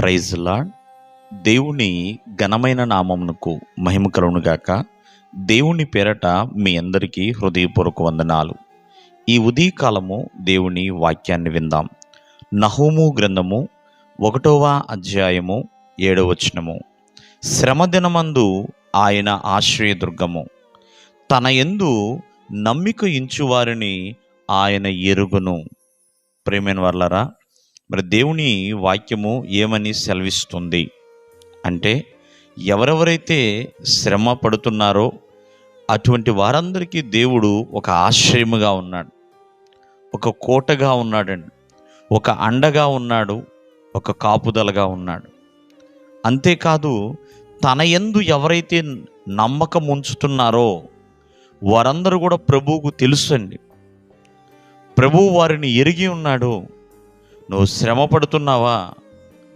Praise lord దేవుని ఘనమైన నామమునకు మహిమ కలుగునుగాక దేవుని పేరట మీ అందరికీ హృదయపూర్వక వందనాలు. ఈ ఉదయకాలము దేవుని వాక్యాన్ని విందాం. నహోము గ్రంథము ఒకటవ అధ్యాయము ఏడవ వచనము. శ్రమదినమందు ఆయన ఆశ్రయదుర్గము. తన యందు నమ్మిక ఇంచువారిని ఆయన ఎరుగును. ప్రేమైన వర్లరా మరి దేవుని వాక్యము ఏమని సెలవిస్తుంది? అంటే ఎవరెవరైతే శ్రమ పడుతున్నారో అటువంటి వారందరికీ దేవుడు ఒక ఆశ్రయముగా ఉన్నాడు. ఒక కోటగా ఉన్నాడండి. ఒక అండగా ఉన్నాడు. ఒక కాపుదలగా ఉన్నాడు. అంతేకాదు తన యందు ఎవరైతే నమ్మకం ఉంచుతున్నారో వారందరూ కూడా ప్రభువుకు తెలుసు అండి ప్రభువు వారిని ఎరిగి ఉన్నాడు. నువ్వు శ్రమ పడుతున్నావా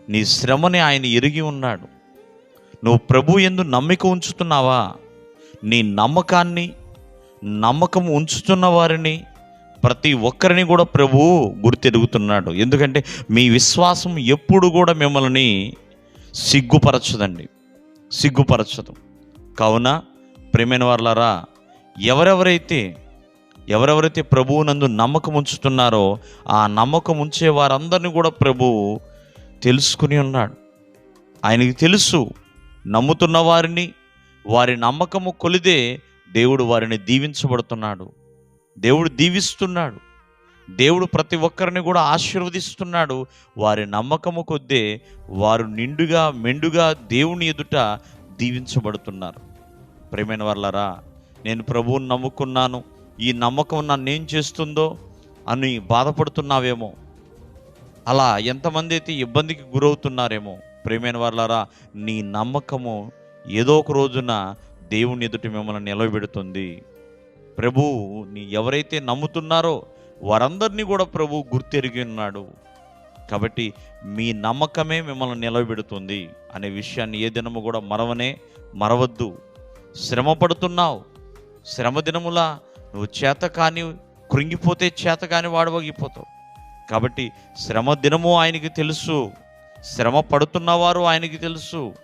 నీ శ్రమని ఆయన ఎరిగి ఉన్నాడు. నువ్వు ప్రభు ఎందు నమ్మిక ఉంచుతున్నావా? నీ నమ్మకాన్ని నమ్మకం ఉంచుతున్న వారిని ప్రతి ఒక్కరిని కూడా ప్రభువు గుర్తెరుగుతున్నాడు. ఎందుకంటే మీ విశ్వాసం ఎప్పుడు కూడా మిమ్మల్ని సిగ్గుపరచదండి. సిగ్గుపరచదు. కావున ప్రేమైన వాళ్ళారా ఎవరెవరైతే ఎవరెవరైతే ప్రభువు నందు నమ్మకం ఉంచుతున్నారో ఆ నమ్మకం ఉంచే వారందరినీ కూడా ప్రభువు తెలుసుకుని ఉన్నాడు. ఆయనకి తెలుసు నమ్ముతున్న వారిని వారి నమ్మకము కొలిదే దేవుడు వారిని దీవించబడుతున్నాడు. దేవుడు దీవిస్తున్నాడు. దేవుడు ప్రతి ఒక్కరిని కూడా ఆశీర్వదిస్తున్నాడు. వారి నమ్మకము కొద్దే వారు నిండుగా మెండుగా దేవుని ఎదుట దీవించబడుతున్నారు. ప్రేమైన వాళ్ళరా నేను ప్రభువుని నమ్ముకున్నాను. ఈ నమ్మకం నన్ను ఏం చేస్తుందో అని బాధపడుతున్నావేమో. అలా ఎంతమంది అయితే ఇబ్బందికి గురవుతున్నారేమో. ప్రేమైన వాళ్ళారా నీ నమ్మకము ఏదో ఒక రోజున దేవుని ఎదుటి మిమ్మల్ని నిలబెడుతుంది ప్రభు నీ ఎవరైతే నమ్ముతున్నారో వారందరినీ కూడా ప్రభు గుర్తెరిగి ఉన్నాడు. కాబట్టి మీ నమ్మకమే మిమ్మల్ని నిలబెడుతుంది అనే విషయాన్ని ఏ దినము కూడా మరవనే మరవద్దు. శ్రమ పడుతున్నావు. శ్రమ దినములా నువ్వు చేత కాని కృంగిపోతే చేత కాని వాడవగిపోతావు కాబట్టి శ్రమ దినము ఆయనకి తెలుసు. శ్రమ పడుతున్నవారు ఆయనకి తెలుసు.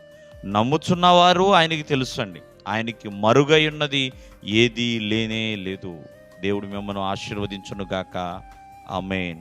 నమ్ముచున్నవారు ఆయనకి తెలుసు అండి ఆయనకి మరుగై ఉన్నది ఏదీ లేనే లేదు. దేవుడు మిమ్మల్ని ఆశీర్వదించునుగాక. ఆమెన్.